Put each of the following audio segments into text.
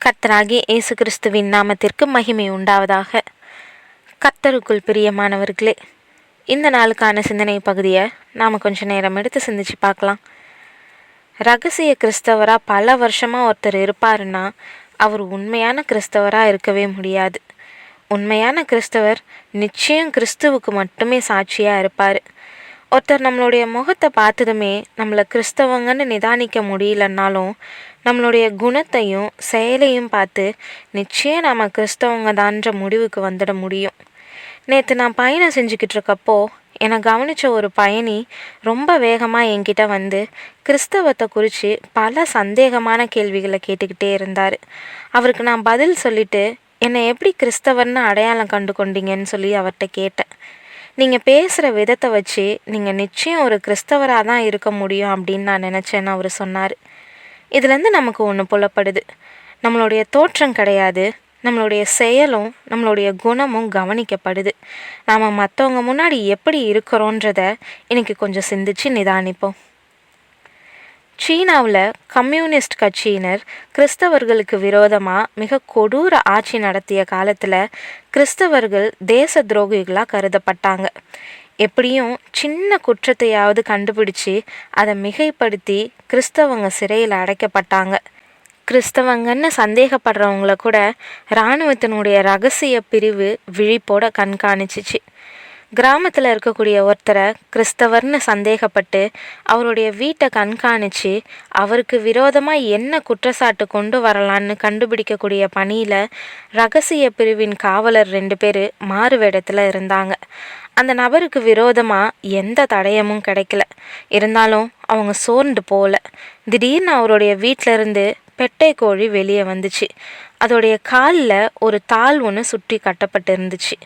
கர்த்தராகிய இயேசு கிறிஸ்துவின் நாமத்திற்கு மகிமை உண்டாவதாக. கர்த்தருக்குள் பிரியமானவர்களே இந்த நாளுக்கான சிந்தனை பகுதியை நாம் கொஞ்ச நேரம் எடுத்து சிந்திச்சு பார்க்கலாம். ரகசிய கிறிஸ்தவராக பல வருஷமாக ஒருத்தர் இருப்பாருன்னா அவர் உண்மையான கிறிஸ்தவராக இருக்கவே முடியாது. உண்மையான கிறிஸ்தவர் நிச்சயம் கிறிஸ்துவுக்கு மட்டுமே சாட்சியாக இருப்பார். ஒருத்தர் நம்மளுடைய முகத்தை பார்த்ததுமே நம்மளை கிறிஸ்தவங்கன்னு நிதானிக்க முடியலன்னாலும் நம்மளுடைய குணத்தையும் செயலையும் பார்த்து நிச்சயம் நாம் கிறிஸ்தவங்க தான்ற முடிவுக்கு வந்துட முடியும். நேற்று நான் பயணம் செஞ்சுக்கிட்டு இருக்கப்போ என்னை கவனித்த ஒரு பயணி ரொம்ப வேகமாக என்கிட்ட வந்து கிறிஸ்தவத்தை குறித்து பல சந்தேகமான கேள்விகளை கேட்டுக்கிட்டே இருந்தார். அவருக்கு நான் பதில் சொல்லிவிட்டு என்னை எப்படி கிறிஸ்தவர்னு அடையாளம் கண்டு கொண்டீங்கன்னு சொல்லி அவர்கிட்ட கேட்டேன். நீங்கள் பேசுகிற விதத்தை வச்சு நீங்கள் நிச்சயம் ஒரு கிறிஸ்தவராக தான் இருக்க முடியும் அப்படின்னு நான் நினச்சேன்னு அவர் சொன்னார். இதுலேருந்து நமக்கு ஒன்று புலப்படுது. நம்மளுடைய தோற்றம் கிடையாது. நம்மளுடைய செயலும் நம்மளுடைய குணமும் கவனிக்கப்படுது. நாம் மற்றவங்க முன்னாடி எப்படி இருக்கிறோன்றத இன்னைக்கு கொஞ்சம் சிந்திச்சு நிதானிப்போம். சீனாவில் கம்யூனிஸ்ட் கட்சியினர் கிறிஸ்தவர்களுக்கு விரோதமாக மிக கொடூர ஆட்சி நடத்திய காலத்தில் கிறிஸ்தவர்கள் தேச துரோகிகளாக கருதப்பட்டாங்க. எப்படியும் சின்ன குற்றத்தையாவது கண்டுபிடிச்சு அதை மிகைப்படுத்தி கிறிஸ்தவங்க சிறையில் அடைக்கப்பட்டாங்க. கிறிஸ்தவங்கன்னு சந்தேகப்படுறவங்கள கூட இராணுவத்தினுடைய ரகசிய பிரிவு விழிப்போட கண்காணிச்சிச்சு. கிராமத்தில் இருக்கக்கூடிய ஒருத்தரை கிறிஸ்தவர்னு சந்தேகப்பட்டு அவருடைய வீட்டை கண்காணித்து அவருக்கு விரோதமாக என்ன குற்றச்சாட்டு கொண்டு வரலான்னு கண்டுபிடிக்கக்கூடிய பணியில் ரகசிய பிரிவின் காவலர் ரெண்டு பேர் மாறு வேடத்தில் இருந்தாங்க. அந்த நபருக்கு விரோதமாக எந்த தடயமும் கிடைக்கல. இருந்தாலும் அவங்க சோர்ந்து போகல திடீர்னு அவருடைய வீட்டிலேருந்து பெட்டை கோழி வெளியே வந்துச்சு. அதோடைய காலில் ஒரு தாள் ஒன்று சுற்றி கட்டப்பட்டு இருந்துச்சு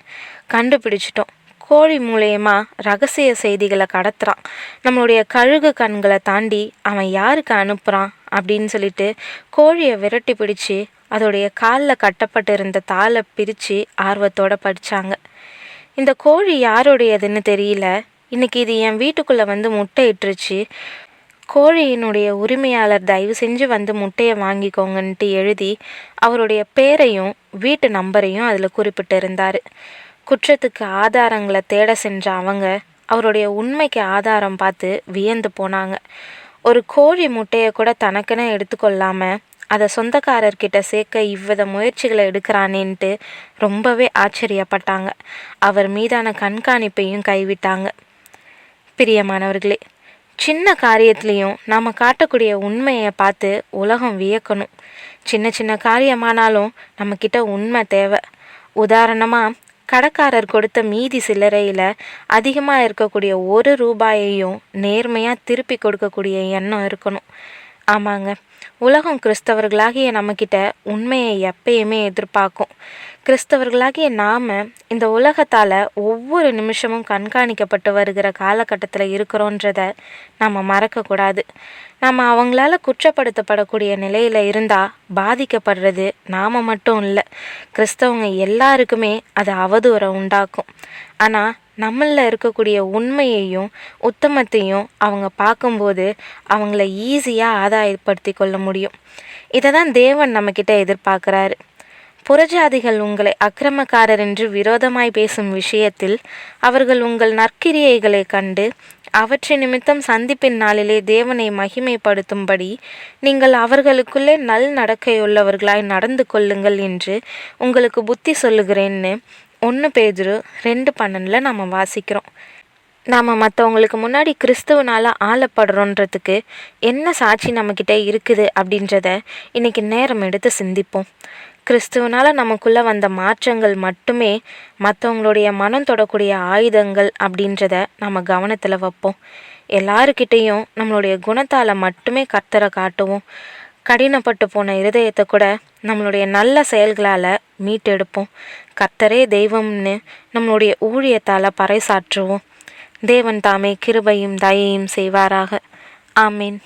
கண்டுபிடிச்சிட்டோம். கோழி மூலயமா ரகசிய செய்திகளை கடத்துகிறான் நம்மளுடைய கழுகு கண்களை தாண்டி அவன் யாருக்கு அனுப்புகிறான் அப்படின்னு சொல்லிட்டு கோழியை விரட்டி பிடிச்சி அதோடைய காலில் கட்டப்பட்டு இருந்த தாளை பிரித்து ஆர்வத்தோடு படித்தாங்க இந்த கோழி யாருடையதுன்னு தெரியல. இன்னைக்கு இது என் வீட்டுக்குள்ளே வந்து முட்டை இட்டுருச்சு கோழியினுடைய உரிமையாளர் தயவு செஞ்சு வந்து முட்டையை வாங்கிக்கோங்கன்ட்டு எழுதி அவருடைய பேரையும் வீட்டு நம்பரையும் அதில் குறிப்பிட்டு இருந்தார் குற்றத்துக்கு ஆதாரங்களை தேட சென்ற அவங்க அவருடைய உண்மைக்கு ஆதாரம் பார்த்து வியந்து போனாங்க. ஒரு கோழி முட்டையை கூட தனக்குன்னு எடுத்துக்கொள்ளாமல் அதை சொந்தக்காரர்கிட்ட சேர்க்க இவ்வித முயற்சிகளை எடுக்கிறானேன்ட்டு ரொம்பவே ஆச்சரியப்பட்டாங்க. அவர் மீதான கண்காணிப்பையும் கைவிட்டாங்க. பிரியமானவர்களே சின்ன காரியத்துலேயும் நாம் காட்டக்கூடிய உண்மையை பார்த்து உலகம் வியக்கணும். சின்ன சின்ன காரியமானாலும் நம்மக்கிட்ட உண்மை தேவை. உதாரணமாக கடைக்காரர் கொடுத்த மீதி சில்லறையில் அதிகமாக இருக்கக்கூடிய ஒரு ரூபாயையும் நேர்மையாக திருப்பி கொடுக்கக்கூடிய எண்ணம் இருக்கணும். ஆமாங்க. உலகம் கிறிஸ்தவர்களாகிய நம்மக்கிட்ட உண்மையை எப்பயுமே எதிர்பார்க்கும். கிறிஸ்தவர்களாகிய நாம் இந்த உலகத்தால் ஒவ்வொரு நிமிஷமும் கண்காணிக்கப்பட்டு வருகிற காலகட்டத்தில் இருக்கிறோன்றத நம்ம மறக்கக்கூடாது நம்ம அவங்களால குற்றப்படுத்தப்படக்கூடிய நிலையில் இருந்தால் பாதிக்கப்படுறது நாம் மட்டும் இல்லை. கிறிஸ்தவங்க எல்லாருக்குமே அது அவதூறை உண்டாக்கும். ஆனால் நம்மளில் இருக்கக்கூடிய உண்மையையும் உத்தமத்தையும் அவங்க பார்க்கும்போது அவங்கள ஈஸியாக ஆதாயப்படுத்தி கொள்ள முடியும். இதை தான் தேவன் நம்மக்கிட்ட எதிர்பார்க்குறாரு. புறஜாதிகள் உங்களை அக்கிரமக்காரர் என்று விரோதமாய் பேசும் விஷயத்தில் அவர்கள் உங்கள் நற்கிரியைகளை கண்டு அவற்றின் நிமித்தம் சந்திப்பின் நாளிலே தேவனை மகிமைப்படுத்தும்படி நீங்கள் அவர்களுக்குள்ளே நல் நடக்கையுள்ளவர்களாய் நடந்து கொள்ளுங்கள் என்று உங்களுக்கு புத்தி சொல்லுகிறேன்னு ஒன்று பேஜரு ரெண்டு பன்னெண்டில் நம்ம வாசிக்கிறோம். நாம் மற்றவங்களுக்கு முன்னாடி கிறிஸ்துவனால் ஆளப்படுறோன்றதுக்கு என்ன சாட்சி நம்மக்கிட்ட இருக்குது அப்படின்றத இன்றைக்கி நேரம் எடுத்து சிந்திப்போம். கிறிஸ்துவனால் நமக்குள்ளே வந்த மாற்றங்கள் மட்டுமே மற்றவங்களுடைய மனம் தொடக்கூடிய ஆயுதங்கள் அப்படின்றத நம்ம கவனத்தில் வைப்போம். எல்லாருக்கிட்டேயும் நம்மளுடைய குணத்தால் மட்டுமே கர்த்தரை காட்டுவோம். கடினப்பட்டு போன இருதயத்தை கூட நம்மளுடைய நல்ல செயல்களால் மீட்டெடுப்போம். கர்த்தரே தெய்வம்னு நம்மளுடைய ஊழியத்தால் பறைசாற்றுவோம். தேவன் தாமே கிருபையும் தயையும் செய்வாராக. ஆமீன்.